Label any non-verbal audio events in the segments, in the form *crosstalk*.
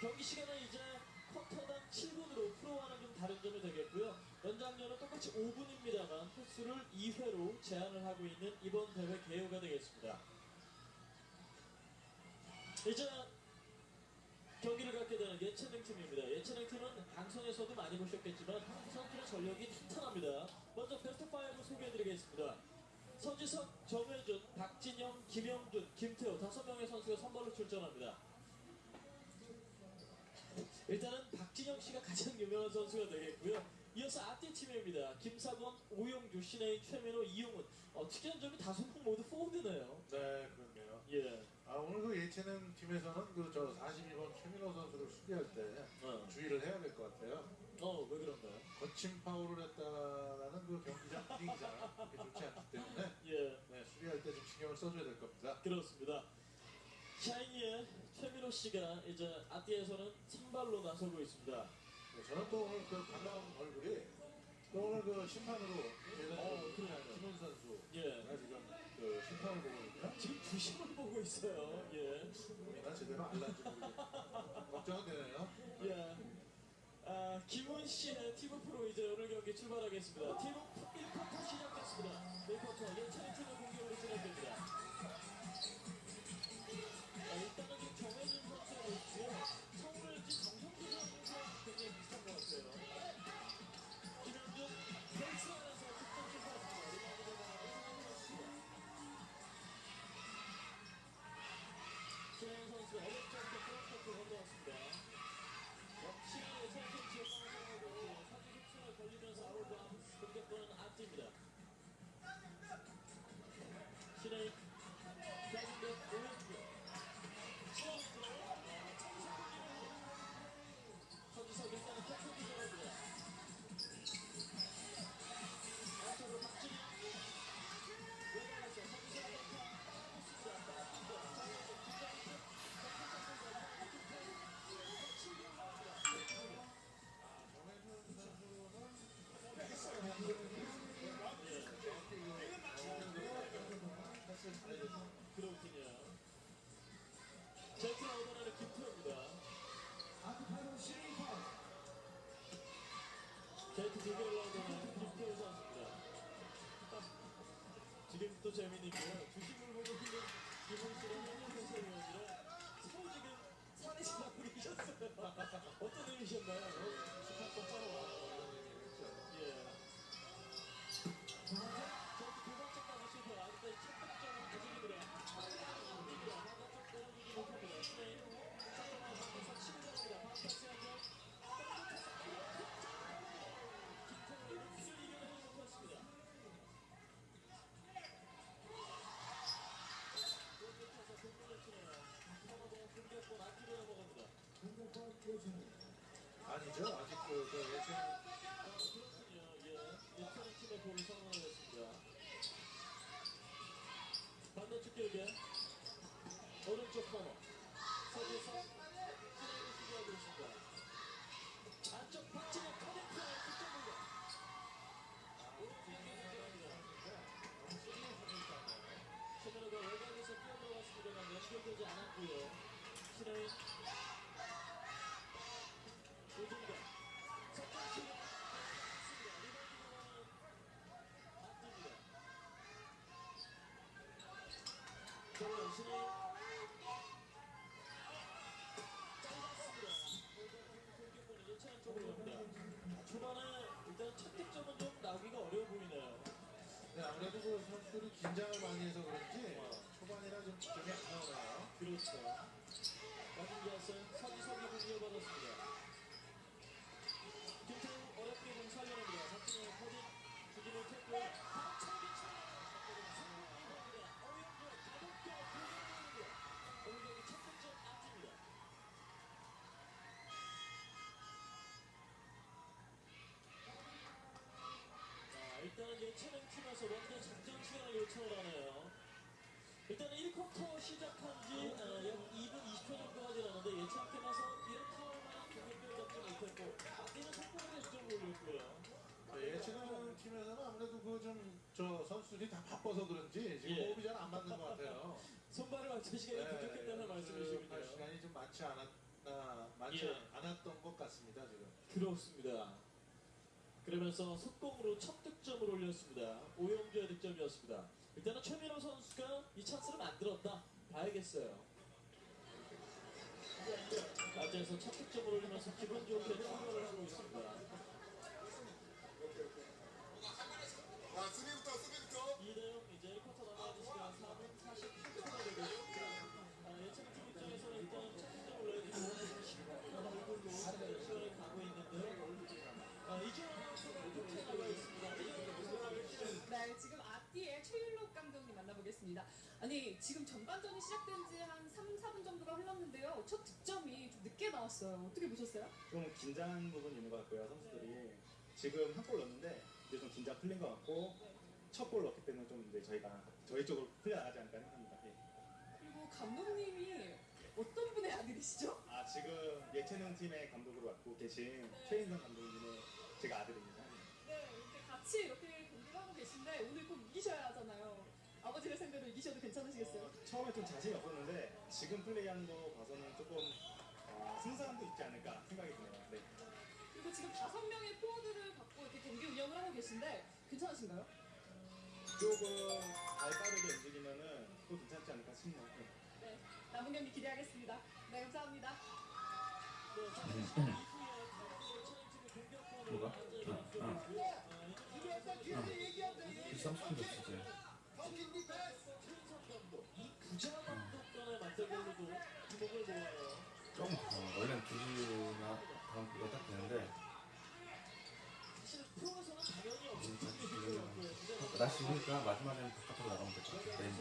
경기 시간은 이제 쿼터당 7분으로 프로와는 좀 다른 점이 되겠고요. 연장전은 똑같이 5분입니다만 횟수를 2회로 제한을 하고 있는 이번 대회 개요가 되겠습니다. 이제 경기를 갖게 되는 예체능 팀입니다. 예체능 팀은 방송에서도 많이 보셨겠지만 한국 선수의 전력이 탄탄합니다. 먼저 베스트 5 소개해드리겠습니다. 서지석, 정혜준, 박진영, 김영준, 김태호 다섯 명의 선수가 선발로 출전합니다. 일단은 박진영 씨가 가장 유명한 선수가 되겠고요. 이어서 앞뒤 팀입니다. 김사범, 오용주, 신혜인, 최민호, 이용훈. 어, 특이한 점이 다섯 명 모두 포워드네요. 네, 그렇네요. 예. 아, 오늘 그 예체능 팀에서는 그 저 42번 최민호 선수를 수비할 때 어. 주의를 해야 될 것 같아요. 어, 왜 그런가요? 거친 파울을 했다라는 그 경기장 분위기가 그렇게 좋지 않기 때문에 예. 네, 수비할 때 좀 신경을 써줘야 될 겁니다. 그렇습니다. 샤이니의 최민호 씨가 이제 앞뒤에서는 선발로 나서고 있습니다. 네, 저는 또 오늘 그 반가운 얼굴이 또 오늘 그 심판으로 예전 어, 그. 김훈 선수 예. 가 지금 그 심판을 보고 있거든요. 지금 주심을 보고 있어요. 예. 우리가 제대로 알란지 모르겠 *laughs* 걱정은 되네요. 예. 아, 김훈 씨의 팀 프로 이제 오늘 경기 출발하겠습니다. 팀 1쿼터 시작됐습니다. 1쿼터 예찬의 팀의 공격으로 진행됩니다. 재미있는 게요. 주심을 보고 있는 김훈 씨랑 현준 해설위원이랑 서로 지금 지나고 계셨어요. 어떤 의미셨나요? 아니죠. 아직 그, 아, 그렇군요. 예. 예천의 팀의 볼을 성공하였습니다. 반대쪽 길게. 오른쪽 코너. 진행을 시도하고 있습니다. 안쪽 박진영. 오른쪽 득점입니다. 최면호가 외곽에서 뛰어들어갔습니다만 연결되지 않았고요. 신혜인. 정신 예체능 팀에서 먼저 작전 시간을 요청을 하네요. 일단은 1쿼터 시작한 지 어, 약 2분 20초 정도 하진 않는데 예체능 팀에서 1쿼터만 공격을 잡지 못했고 앞뒤는 속공을 득점을 올렸고요. 네, 예체능 팀에서는 아무래도 그 좀 저 선수들이 다 바빠서 그런지 지금 예. 호흡이 잘 안 맞는 것 같아요. *laughs* 손발을 맞출 시간이 부족했다는 그할 말씀이시군요. 시간이 좀 많지 않았나, 많, 많지 예. 않았던 것 같습니다 지금. 그렇습니다. 그러면서 속공으로 첫 득점을 올렸습니다. 오영주의 득점이었습니다. 일단은 최민호 선수가 이 찬스를 만들었다. 봐야겠어요. 라지에서 첫 득점을 올리면서 기분 좋게 출발을 하고 있습니다. 자, 만나보겠습니다. 아니, 지금 전반전이 시작된 지 한 3, 4분 정도가 흘렀는데요. 첫 득점이 좀 늦게 나왔어요. 어떻게 보셨어요? 좀 긴장한 부분이 있는 것 같고요 선수들이 지금 한 골 넣었는데 이제 좀 긴장 풀린 것 같고 첫 골 넣었기 때문에 좀 이제 저희가 저희 쪽으로 풀려나가지 않을까 생각합니다. 예. 그리고 감독님이 어떤 분의 아들이시죠? 아 지금 예체능 팀의 감독으로 맡고 계신 최인성 감독님의 제가 아들입니다. 네, 이렇게 같이 이렇게 이기셔도 괜찮으시겠어요? 어, 처음에 좀 자신이 없었는데 지금 플레이하는 거 봐서는 조금 어, 승산도 있지 않을까 생각이 드네요. 네. 그리고 지금 다섯 명의 포워드를 갖고 이렇게 경기 운영을 하고 계신데 괜찮으신가요? 조금 발 빠르게 움직이면은 또 괜찮지 않을까 싶네요. 네. 네, 남은 경기 기대하겠습니다. 네, 감사합니다. 뭐가? 아, 이 30분 됐지. 같고요. 부자 날씨 좋으니까 마지막에는 바깥으로 나가면 될 것 같아 메인으로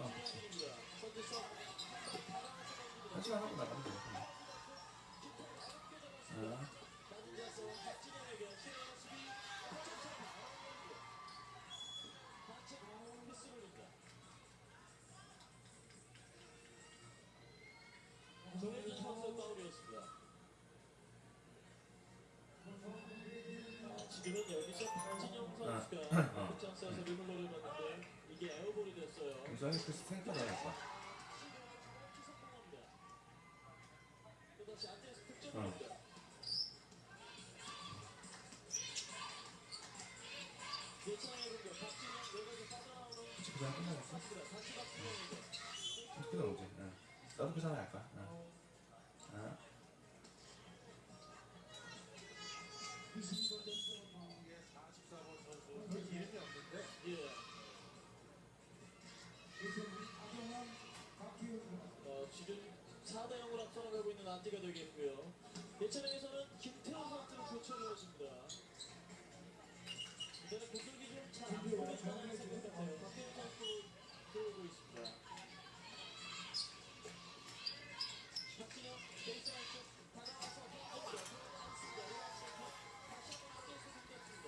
어, 서한 시간 하고 나가면 되 격 박진영 외곽에 빠져나오는 그치 그냥 끝나겠어? pas입니다. 다시 박진영에게 어떻게 나오지? 어. 나도 그 전에 할까? 어. 어. 안티가 되겠고요. 예찬에서는 김태호 선수를 교체를 했습니다. 이제는 공격이 생긴 것 같아요. 박태호 선수 들어오고 있습니다. 박진영 베이스라인 쪽 다가와서. 들어갔습니다. 다시 한번 안티에서 공격했습니다.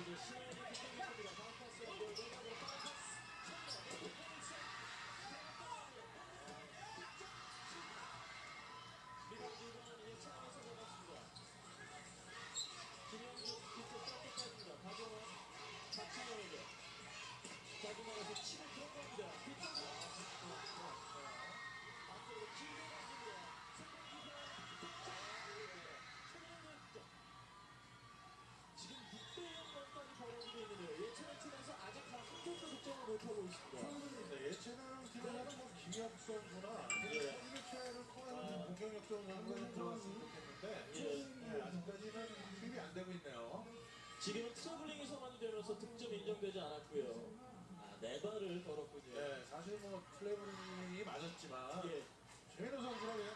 이제 신현이 하고 있습니다. 네, 예체능 팀에서는 뭐 김혁 선수나 예. 1교체를 통해서 공격력 좋은 선수가 들어왔으면 좋겠는데 예. 네, 아직까지는 투입이 안 되고 있네요. 지금은 트러블링이 선언이 되면서 득점이 인정되지 않았고요. 아, 네 발을 걸었군요. 네, 사실 뭐 플레이블링이 맞았지만 예. 최민호 선수가 그냥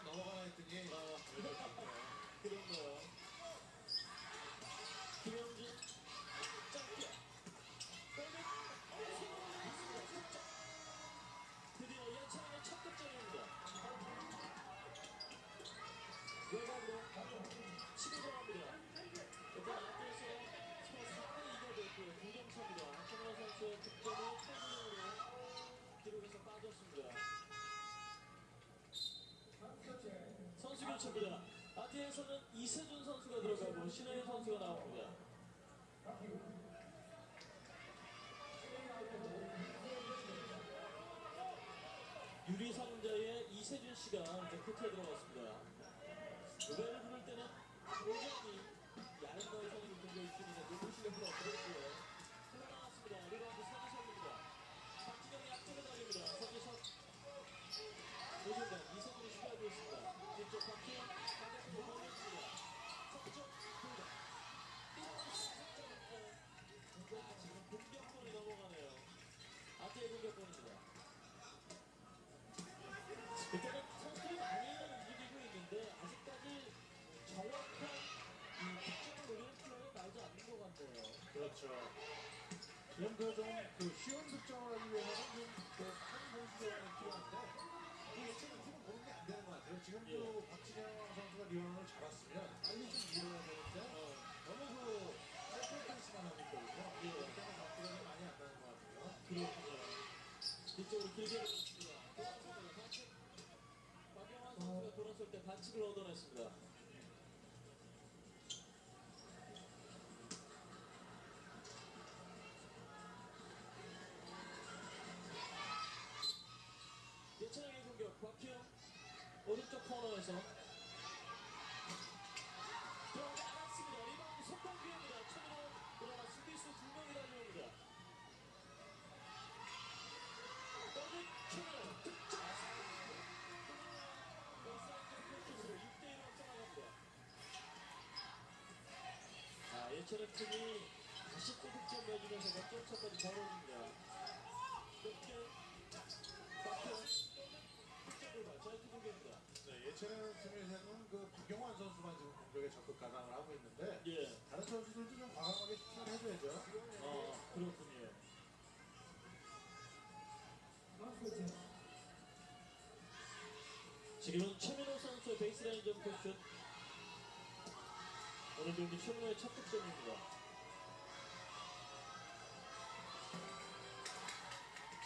벤치에서는 이세준 선수가 들어가고 신혜인 선수가 나옵니다. 유리 상자에 이세준 씨가 이제 코트에 들어갔습니다. 노래를 부를 때는 오정이 아트의 공격권입니다. 일단은 선수들이 많이 움직이고 있는데 아직까지 정확한 이 득점을 노리는 플레이가 나오지 않는 것 같네요. 그렇죠. 지금 그좀그 쉬운 득점을 하기 위해서는 좀한 선수가 필요한데 그 예측은 팀은 보는 게 안 되는 것 같아요. 지금도 예. 박진영 선수가 리원을 잡았으면 빨리 좀 밀어야 되는데 어, 너무 그 세컨페이스만 하고 있거든요. 예. 때문에 감기가 많이 안 나는 것 같아요. 그렇군 요. 뒤쪽으로 길게 보냈습니다. 박영환 선수가 돌았을 때 반칙을 얻어냈습니다. 예찬영의 공격 박희영 오른쪽 코너에서 아, 예찬의 팀이 다시 또 득점 내주면서 역전 차까지 벌어집니다. 득점 공격입니다. 네, 예체능 팀에서는 그 박영환 선수만 지금 공격에 적극 가담을 하고 있는데 예. 다른 선수들도 좀 과감하게 슈팅을 해줘야죠. 아, 그렇군요. 지금은 최민호 선수의 베이스라인 점프 슛. 오늘 경기 최민호의 첫 득점입니다.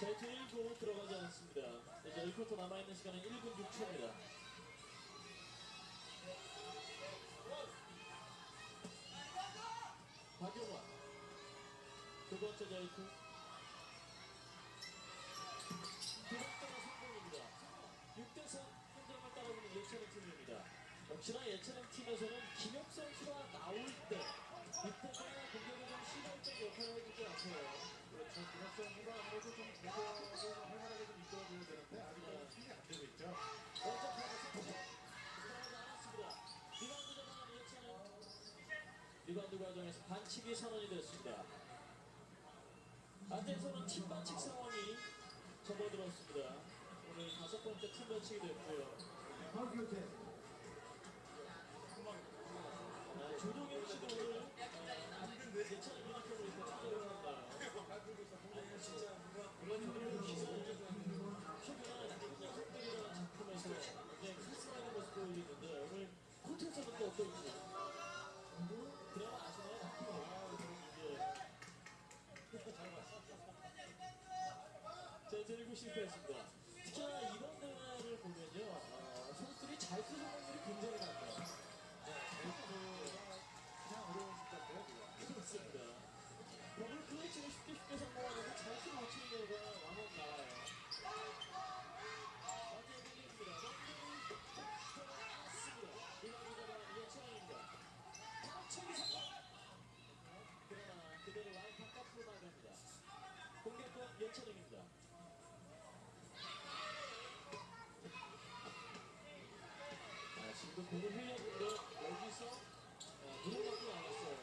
자이트 1구 들어가지 않습니다. 이제 1쿼터 남아있는 시간은 1분 6초입니다. 박영환 두 번째 자이트 역시나 예체능 팀에서는 김혁 선수가 나올 때 이때가 공격에 좀 시발적 역할을 해주지 않고요 그렇죠. 김혁 선수가 아무래도 좀 공격을 좀 활발하게 좀 이끌어줘야 되는데 아직은 힘이 안 되고 있죠. 먼저 가서 들어가지 않았습니다 리바운드 잡아가는 예체능 리바운드 과정에서 반칙이 선언이 됐습니다 안에서는 팀 반칙 상황이 접어들었습니다. 오늘 다섯 번째 팀 반칙이 됐고요. 실패했습니다. 특히나 이번 대회를 보면요, 어, 선수들이 잘 크는 확률이 굉장히 많아요. 그냥 어려운 숫자인데요. 그렇습니다. 더블 클러치를 쉽게 쉽게 크는 못 치는 경우가 왕왕 나와요. 어제 잡아가는 예찬입니다. 그대로 와인 바깥으로 나갑니다. 공격권 예찬입니다. 흘렸는데 여기서 어, 해줘야겠고요.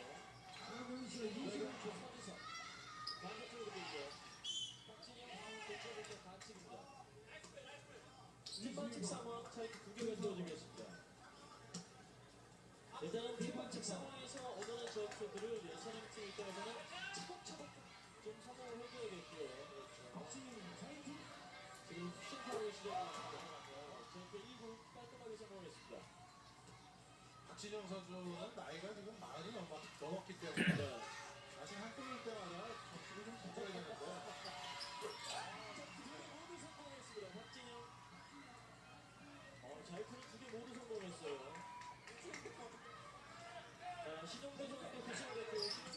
지금 슈팅 파울 시작입니다. 저렇게 1구 깔끔하게 성공했습니다. 박진영 선수는 나이가 지금 많이 넘었, 넘었기 때문에 네. 다시 한 골일 때마다 경기를 좀 붙여야 되는데 네, 자이프는 두개 모두 성공했어요. 자, 시정대 선수도 고생됐고